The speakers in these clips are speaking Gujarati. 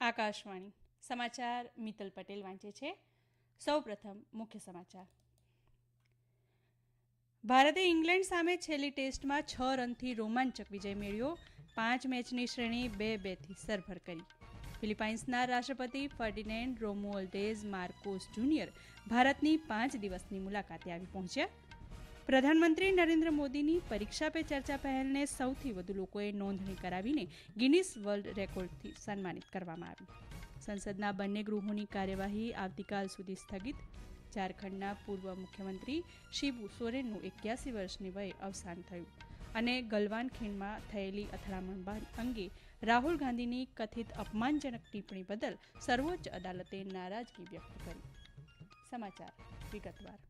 આકાશવાણી. સમાચાર મિત્તલ પટેલ વાંચે છે. સૌપ્રથમ મુખ્ય સમાચાર. ભારતે ઇંગ્લેન્ડ સામે છેલ્લી ટેસ્ટમાં છ રનથી રોમાંચક વિજય મેળવ્યો. પાંચ મેચની શ્રેણી બે બેથી સરભર કરી. ફિલિપાઇન્સના રાષ્ટ્રપતિ ફર્ડિનેન્ડ રોમુઅલ્ડેઝ માર્કોસ જુનિયર ભારતની પાંચ દિવસની મુલાકાતે આવી પહોંચ્યા. પ્રધાનમંત્રી નરેન્દ્ર મોદીની પરીક્ષા પે ચર્ચા પહેલને સૌથી વધુ લોકોએ નોંધણી કરાવીને ગિનિસ વર્લ્ડ રેકોર્ડથી સન્માનિત કરવામાં આવી. સંસદના બંને ગૃહોની કાર્યવાહી આવતીકાલ સુધી સ્થગિત. ઝારખંડના પૂર્વ મુખ્યમંત્રી શિબુ સોરેનનું એક્યાસી વર્ષની વયે અવસાન થયું અને ગલવાન ખીણમાં થયેલી અથડામણ અંગે રાહુલ ગાંધીની કથિત અપમાનજનક ટિપ્પણી બદલ સર્વોચ્ચ અદાલતે નારાજગી વ્યક્ત કરી. સમાચાર વિગતવાર.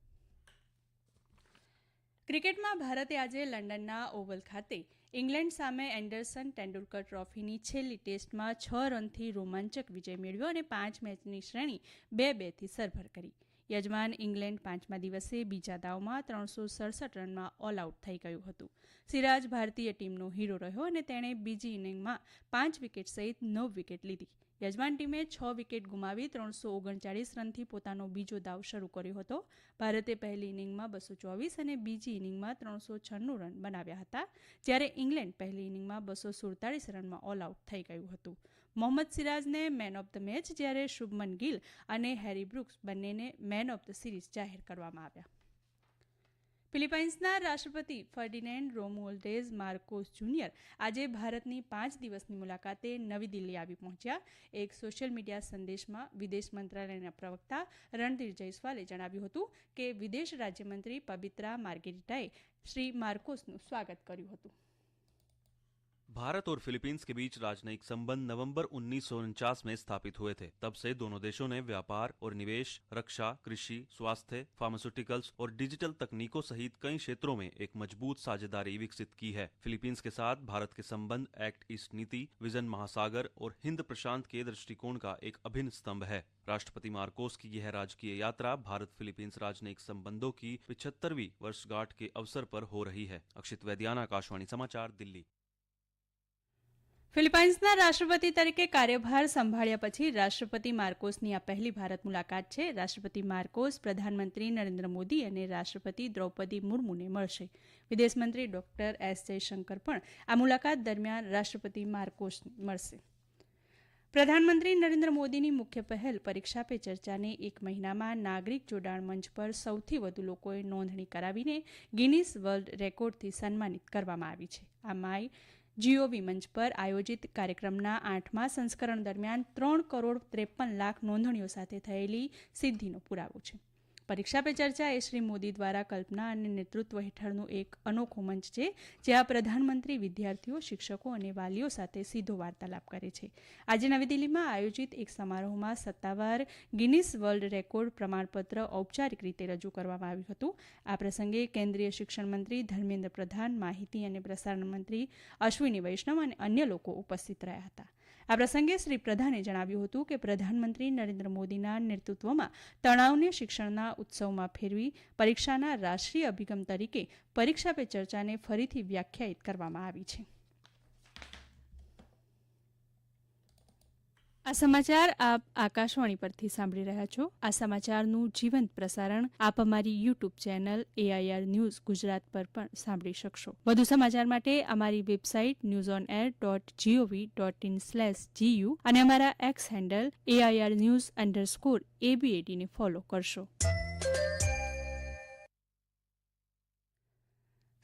ક્રિકેટમાં ભારતે આજે લંડનના ઓવલ ખાતે ઇંગ્લેન્ડ સામે એન્ડરસન તેંડુલકર ટ્રોફીની છેલ્લી ટેસ્ટમાં છ રનથી રોમાંચક વિજય મેળવ્યો અને પાંચ મેચની શ્રેણી બે બેથી સરભર કરી. યજમાન ઇંગ્લેન્ડ પાંચમા દિવસે બીજા દાવમાં ત્રણસો સડસઠ રનમાં ઓલ આઉટ થઈ ગયું હતું. સિરાજ ભારતીય ટીમનો હીરો રહ્યો અને તેણે બીજી ઇનિંગમાં પાંચ વિકેટ સહિત નવ વિકેટ લીધી. યજમાન ટીમે છ વિકેટ ગુમાવી ત્રણસો ઓગણચાળીસ રનથી પોતાનો બીજો દાવ શરૂ કર્યો હતો. ભારતે પહેલી ઇનિંગમાં બસો ચોવીસ અને બીજી ઇનિંગમાં ત્રણસો છન્નું રન બનાવ્યા હતા, જ્યારે ઇંગ્લેન્ડ પહેલી ઇનિંગમાં બસો સુડતાળીસ રનમાં ઓલ આઉટ થઈ ગયું હતું. મોહમ્મદ સિરાજને મેન ઓફ ધ મેચ જ્યારે શુભમન ગિલ અને હેરી બ્રુક્સ બંનેને મેન ઓફ ધ સિરીઝ જાહેર કરવામાં આવ્યા. ફિલિપાઇન્સના રાષ્ટ્રપતિ ફર્ડિનેન્ડ રોમુઅલ્ડેઝ માર્કોસ જુનિયર આજે ભારતની પાંચ દિવસની મુલાકાતે નવી દિલ્હી આવી પહોંચ્યા. એક સોશિયલ મીડિયા સંદેશમાં વિદેશ મંત્રાલયના પ્રવક્તા રણધીર જયસ્વાલે જણાવ્યું હતું કે વિદેશ રાજ્યમંત્રી પવિત્રા માર્ગેરિટાએ શ્રી માર્કોસનું સ્વાગત કર્યું હતું. भारत और फिलीपींस के बीच राजनयिक संबंध नवंबर उन्नीस सौ उनचास में स्थापित हुए थे। तब से दोनों देशों ने व्यापार और निवेश, रक्षा, कृषि, स्वास्थ्य फार्मास्यूटिकल्स और डिजिटल तकनीकों सहित कई क्षेत्रों में एक मज़बूत साझेदारी विकसित की है। फिलीपींस के साथ भारत के संबंध एक्ट ईस्ट नीति, विजन महासागर और हिंद प्रशांत के दृष्टिकोण का एक अभिन्न स्तंभ है। राष्ट्रपति मार्कोस की यह राजकीय यात्रा भारत फिलीपींस राजनयिक संबंधों की पिछहत्तरवीं वर्षगांठ के अवसर पर हो रही है। अक्षित वैद्याना, आकाशवाणी समाचार, दिल्ली। ફિલિપાઇન્સના રાષ્ટ્રપતિ તરીકે કાર્યભાર સંભાળ્યા પછી રાષ્ટ્રપતિ માર્કોસની આ પહેલી ભારત મુલાકાત છે. રાષ્ટ્રપતિ માર્કોસ, પ્રધાનમંત્રી નરેન્દ્ર મોદી અને રાષ્ટ્રપતિ દ્રૌપદી મુર્મુને મળશે. વિદેશમંત્રી ડોક્ટર એસ જયશંકર પણ આ મુલાકાત દરમિયાન રાષ્ટ્રપતિ માર્કોસને મળશે. પ્રધાનમંત્રી નરેન્દ્ર મોદીની મુખ્ય પહેલ પરીક્ષા પે ચર્ચાને એક મહિનામાં નાગરિક જોડાણ મંચ પર સૌથી વધુ લોકોએ નોંધણી કરાવીને ગિનિસ વર્લ્ડ રેકોર્ડથી સન્માનિત કરવામાં આવી છે. આ માય જીઓવી મંચ પર આયોજિત કાર્યક્રમના આઠમા સંસ્કરણ દરમિયાન ત્રણ કરોડ ત્રેપન લાખ નોંધણીઓ સાથે થયેલી સિદ્ધિનો પુરાવો છે. પરીક્ષા પે ચર્ચા એ શ્રી મોદી દ્વારા કલ્પના અને નેતૃત્વ હેઠળનું એક અનોખો મંચ છે, જ્યાં પ્રધાનમંત્રી વિદ્યાર્થીઓ, શિક્ષકો અને વાલીઓ સાથે સીધો વાર્તાલાપ કરે છે. આજે નવી દિલ્હીમાં આયોજિત એક સમારોહમાં સત્તાવાર ગિનિસ વર્લ્ડ રેકોર્ડ પ્રમાણપત્ર ઔપચારિક રીતે રજૂ કરવામાં આવ્યું હતું. આ પ્રસંગે કેન્દ્રીય શિક્ષણ મંત્રી, ધર્મેન્દ્ર પ્રધાન, માહિતી અને પ્રસારણ મંત્રી અશ્વિની વૈષ્ણવ અને અન્ય લોકો ઉપસ્થિત રહ્યા હતા. આ પ્રસંગે શ્રી પ્રધાને જણાવ્યું હતું કે પ્રધાનમંત્રી નરેન્દ્ર મોદીના નેતૃત્વમાં તણાવને શિક્ષણના ઉત્સવમાં ફેરવી પરીક્ષાના રાષ્ટ્રીય અભિગમ તરીકે પરીક્ષા પે ચર્ચાને ફરીથી વ્યાખ્યાયિત કરવામાં આવી છે. આ સમાચાર આપ આકાશવાણી પરથી સાંભળી રહ્યા છો. આ સમાચારનું જીવંત પ્રસારણ આપ અમારી YouTube channel A I R news Gujarat પર પણ સાંભળી શકશો. વધુ સમાચાર માટે અમારી website news on air dot G O V dot in slash G U અને અમારા X handle A I R news underscore એબીએડીને follow કરશો.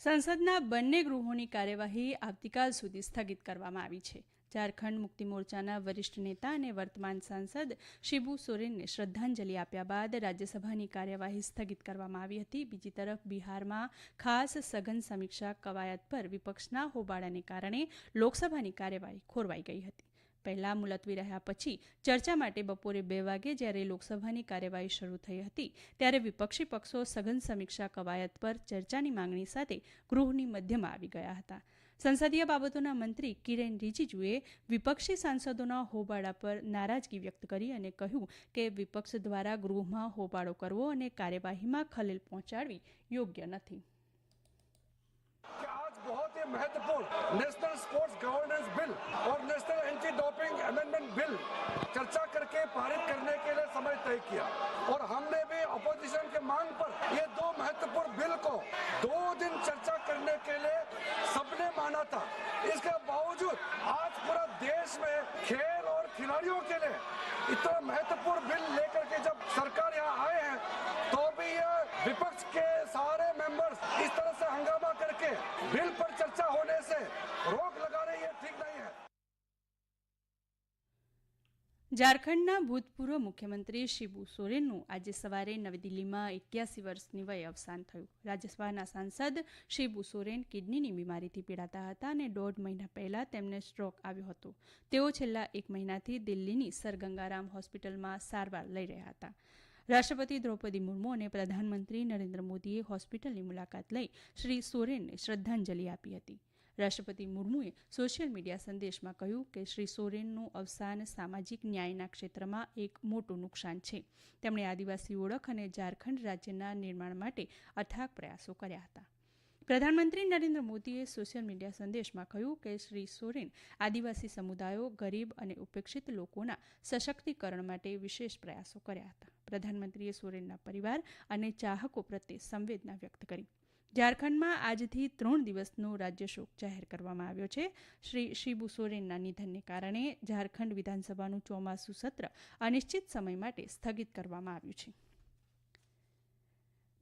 સંસદના બંને ગૃહોની કાર્યવાહી આવતીકાલ સુધી સ્થગિત કરવામાં આવી છે. ઝારખંડ મુક્તિ મોરચાના વરિષ્ઠ નેતા અને વર્તમાન સાંસદ શિબુ સોરેનને શ્રદ્ધાંજલિ આપ્યા બાદ રાજ્યસભાની કાર્યવાહી સ્થગિત કરવામાં આવી હતી. બીજી તરફ બિહારમાં ખાસ સઘન સમીક્ષા કવાયત પર વિપક્ષના હોબાળાને કારણે લોકસભાની કાર્યવાહી ખોરવાઈ ગઈ હતી. પહેલા મુલતવી રહ્યા પછી ચર્ચા માટે બપોરે બે વાગે જ્યારે લોકસભાની કાર્યવાહી શરૂ થઈ હતી, ત્યારે વિપક્ષી પક્ષો સઘન સમીક્ષા કવાયત પર ચર્ચાની માંગણી સાથે ગૃહની મધ્યમાં આવી ગયા હતા. સંસદીય બાબતોના મંત્રી કિરેન રિજિજુએ વિપક્ષી સાંસદોના હોબાળા પર નારાજગી વ્યક્ત કરી અને કહ્યું કે વિપક્ષ દ્વારા ગૃહમાં હોબાળો કરવો અને કાર્યવાહીમાં ખલેલ પહોંચાડવી યોગ્ય નથી कि आज बहुत ही महत्वपूर्ण नेशनल स्पोर्ट्स गवर्नेंस बिल और national anti doping amendment bill पारित करने के लिए समय तय किया और हमने भी अपोजिशन के मांग पर, ये दो महत्वपूर्ण बिल को दो दिन चर्चा करने के लिए सबने माना था। इसके बावजूद आज पूरा देश में खेल और खिलाड़ियों के लिए इतना महत्वपूर्ण बिल लेकर के जब सरकार यहाँ आए हैं तो भी ये विपक्ष के सारे मेंबर्स इस तरह से हंगामा करके बिल ઝારખંડના ભૂતપૂર્વ મુખ્યમંત્રી શિબુ સોરેનનું આજે સવારે નવી દિલ્હીમાં એક્યાસી વર્ષની વયે અવસાન થયું. રાજ્યસભાના સાંસદ શિબુ સોરેન કિડનીની બીમારીથી પીડાતા હતા અને દોઢ મહિના પહેલા તેમને સ્ટ્રોક આવ્યો હતો. તેઓ છેલ્લા એક મહિનાથી દિલ્હીની સર ગંગારામ હોસ્પિટલમાં સારવાર લઈ રહ્યા હતા. રાષ્ટ્રપતિ દ્રૌપદી મુર્મુ અને પ્રધાનમંત્રી નરેન્દ્ર મોદીએ હોસ્પિટલની મુલાકાત લઈ શ્રી સોરેનને શ્રદ્ધાંજલિ આપી હતી. રાષ્ટ્રપતિ મુર્મુએ સોશિયલ મીડિયા સંદેશમાં કહ્યું કે શ્રી સોરેનનું અવસાન સામાજિક ન્યાયના ક્ષેત્રમાં એક મોટું નુકસાન છે. તેમણે આદિવાસી ઓળખ અને ઝારખંડ રાજ્યના નિર્માણ માટે અથાગ પ્રયાસો કર્યા હતા. પ્રધાનમંત્રી નરેન્દ્ર મોદીએ સોશિયલ મીડિયા સંદેશમાં કહ્યું કે શ્રી સોરેન આદિવાસી સમુદાયો, ગરીબ અને ઉપેક્ષિત લોકોના સશક્તિકરણ માટે વિશેષ પ્રયાસો કર્યા હતા. પ્રધાનમંત્રીએ સોરેનના પરિવાર અને ચાહકો પ્રત્યે સંવેદના વ્યક્ત કરી. ઝારખંડમાં આજથી ત્રણ દિવસનો રાજ્ય શોક જાહેર કરવામાં આવ્યો છે. શ્રી શિબુ સોરેનના નિધનને કારણે ઝારખંડ વિધાનસભાનું ચોમાસું સત્ર અનિશ્ચિત સમય માટે સ્થગિત કરવામાં આવ્યું છે.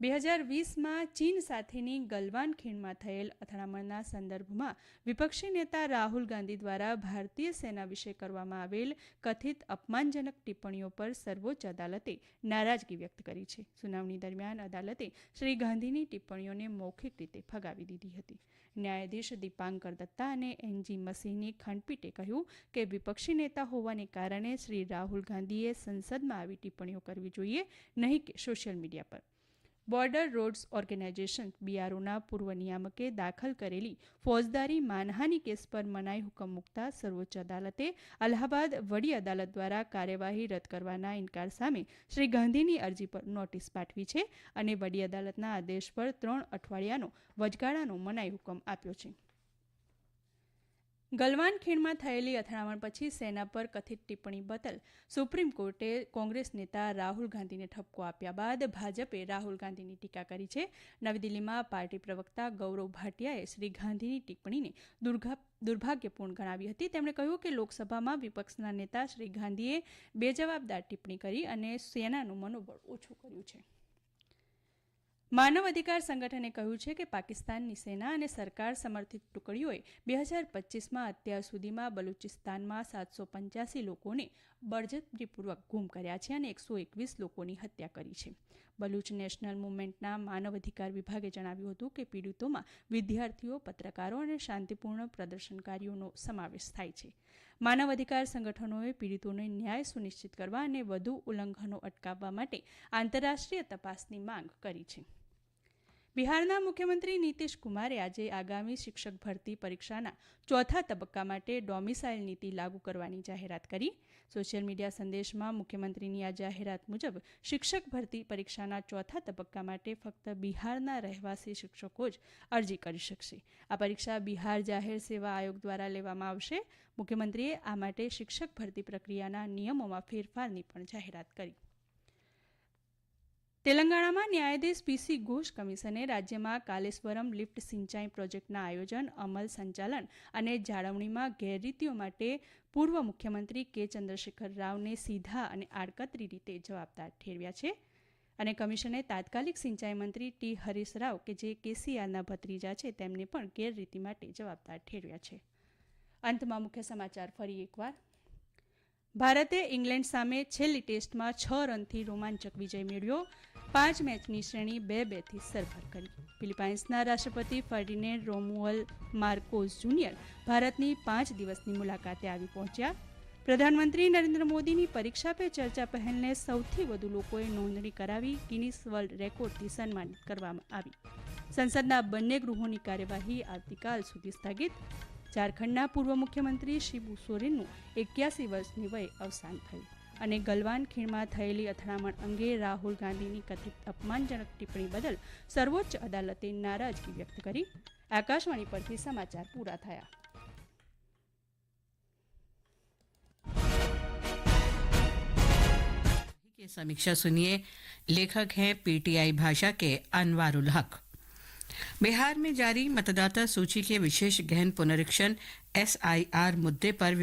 બે હજાર વીસમાં ચીન સાથેની ગલવાન ખીણમાં થયેલ અથડામણના સંદર્ભમાં વિપક્ષી નેતા રાહુલ ગાંધી દ્વારા ભારતીય સેના વિશે કરવામાં આવેલ કથિત અપમાનજનક ટિપ્પણીઓ પર સર્વોચ્ચ અદાલતે નારાજગી વ્યક્ત કરી છે. સુનાવણી દરમિયાન અદાલતે શ્રી ગાંધીની ટિપ્પણીઓને મૌખિક રીતે ફગાવી દીધી હતી. ન્યાયાધીશ દીપાંકર દત્તા અને એનજી મસીહની ખંડપીઠે કહ્યું કે વિપક્ષી નેતા હોવાને કારણે શ્રી રાહુલ ગાંધીએ સંસદમાં આવી ટિપ્પણીઓ કરવી જોઈએ, નહીં કે સોશિયલ મીડિયા પર. બોર્ડર રોડ્સ ઓર્ગેનાઇઝેશન બીઆરઓના પૂર્વ નિયામકે દાખલ કરેલી ફોજદારી માનહાની કેસ પર મનાઈ હુકમ મૂકતા સર્વોચ્ચ અદાલતે અલ્હાબાદ વડી અદાલત દ્વારા કાર્યવાહી રદ કરવાના ઇનકાર સામે શ્રી ગાંધીની અરજી પર નોટિસ પાઠવી છે અને વડી અદાલતના આદેશ પર ત્રણ અઠવાડિયાનો વચગાળાનો મનાઈ હુકમ આપ્યો છે. ગલવાન ખીણમાં થયેલી અથડામણ પછી સેના પર કથિત ટિપ્પણી બદલ સુપ્રીમ કોર્ટે કોંગ્રેસ નેતા રાહુલ ગાંધીને ઠપકો આપ્યા બાદ ભાજપે રાહુલ ગાંધીની ટીકા કરી છે. નવી દિલ્હીમાં પાર્ટી પ્રવક્તા ગૌરવ ભાટિયાએ શ્રી ગાંધીની ટિપ્પણીને દુર્ગા દુર્ભાગ્યપૂર્ણ ગણાવી હતી. તેમણે કહ્યું કે લોકસભામાં વિપક્ષના નેતા શ્રી ગાંધીએ બેજવાબદાર ટિપ્પણી કરી અને સેનાનું મનોબળ ઓછું કર્યું છે. માનવ અધિકાર સંગઠને કહ્યું છે કે પાકિસ્તાનની સેના અને સરકાર સમર્થિત ટુકડીઓએ બે હજાર પચીસમાં અત્યાર સુધીમાં બલુચિસ્તાનમાં સાતસો પંચ્યાસી લોકોને બળજબરીપૂર્વક ગુમ કર્યા છે અને એકસો એકવીસ લોકોની હત્યા કરી છે. બલુચ નેશનલ મુવમેન્ટના માનવ અધિકાર વિભાગે જણાવ્યું હતું કે પીડિતોમાં વિદ્યાર્થીઓ, પત્રકારો અને શાંતિપૂર્ણ પ્રદર્શનકારીઓનો સમાવેશ થાય છે. માનવ અધિકાર સંગઠનોએ પીડિતોને ન્યાય સુનિશ્ચિત કરવા અને વધુ ઉલ્લંઘનો અટકાવવા માટે આંતરરાષ્ટ્રીય તપાસની માંગ કરી છે. બિહારના મુખ્યમંત્રી નીતિશ કુમારે આજે આગામી શિક્ષક ભરતી પરીક્ષાના ચોથા તબક્કા માટે ડોમિસાઇલ નીતિ લાગુ કરવાની જાહેરાત કરી. સોશિયલ મીડિયા સંદેશમાં મુખ્યમંત્રીની આ જાહેરાત મુજબ, શિક્ષક ભરતી પરીક્ષાના ચોથા તબક્કા માટે ફક્ત બિહારના રહેવાસી શિક્ષકો જ અરજી કરી શકશે. આ પરીક્ષા બિહાર જાહેર સેવા આયોગ દ્વારા લેવામાં આવશે. મુખ્યમંત્રીએ આ માટે શિક્ષક ભરતી પ્રક્રિયાના નિયમોમાં ફેરફારની પણ જાહેરાત કરી. તેલંગાણામાં ન્યાયાધીશ પીસી ઘોષ કમિશને રાજ્યમાં કાલેશ્વરમ લિફ્ટ સિંચાઈ પ્રોજેક્ટના આયોજન, અમલ, સંચાલન અને જાળવણીમાં ગેરરીતિઓ માટે પૂર્વ મુખ્યમંત્રી કે ચંદ્રશેખર રાવને સીધા અને આડકતરી રીતે જવાબદાર ઠેરવ્યા છે. અને કમિશને તાત્કાલિક સિંચાઈ મંત્રી ટી હરીશ રાવ કે જે કેસીઆરના ભત્રીજા છે તેમને પણ ગેરરીતિ માટે જવાબદાર ઠેરવ્યા છે. અંતમાં મુખ્ય સમાચાર ફરી એકવાર. ભારતે ઇંગ્લેન્ડ સામે છેલ્લી ટેસ્ટમાં છ રનથી રોમાંચક વિજય મેળવ્યો. પાંચ મેચની શ્રેણી બે બેથી સરભર કરી. ફિલિપાઇન્સના રાષ્ટ્રપતિ ફર્ડિનેન્ડ રોમુઅલ માર્કોસ જુનિયર ભારતની પાંચ દિવસની મુલાકાતે આવી પહોંચ્યા. પ્રધાનમંત્રી નરેન્દ્ર મોદીની પરીક્ષા પે ચર્ચા પહેલને સૌથી વધુ લોકોએ નોંધણી કરાવી, ગિનિસ વર્લ્ડ રેકોર્ડથી સન્માનિત કરવામાં આવી. સંસદના બંને ગૃહોની કાર્યવાહી આવતીકાલ સુધી સ્થગિત. ઝારખંડના પૂર્વ મુખ્યમંત્રી શિબુ સોરેનનું એક્યાસી વર્ષની વયે અવસાન થયું અને ગલવાન ખીણમાં થયેલી અથડામણ અંગે રાહુલ ગાંધીની કથિત અપમાનજનક ટિપ્પણી બદલ સર્વોચ્ચ અદાલતે નારાજગી વ્યક્ત કરી આકાશવાણી પરથી સમાચાર પૂરા થયા की समीक्षा सुनिए लेखक हैं पीटीआई भाषा के अनवारुल हक बिहार में जारी मतदाता सूची के विशेष गहन पुनरीक्षण एसआईआर मुद्दे पर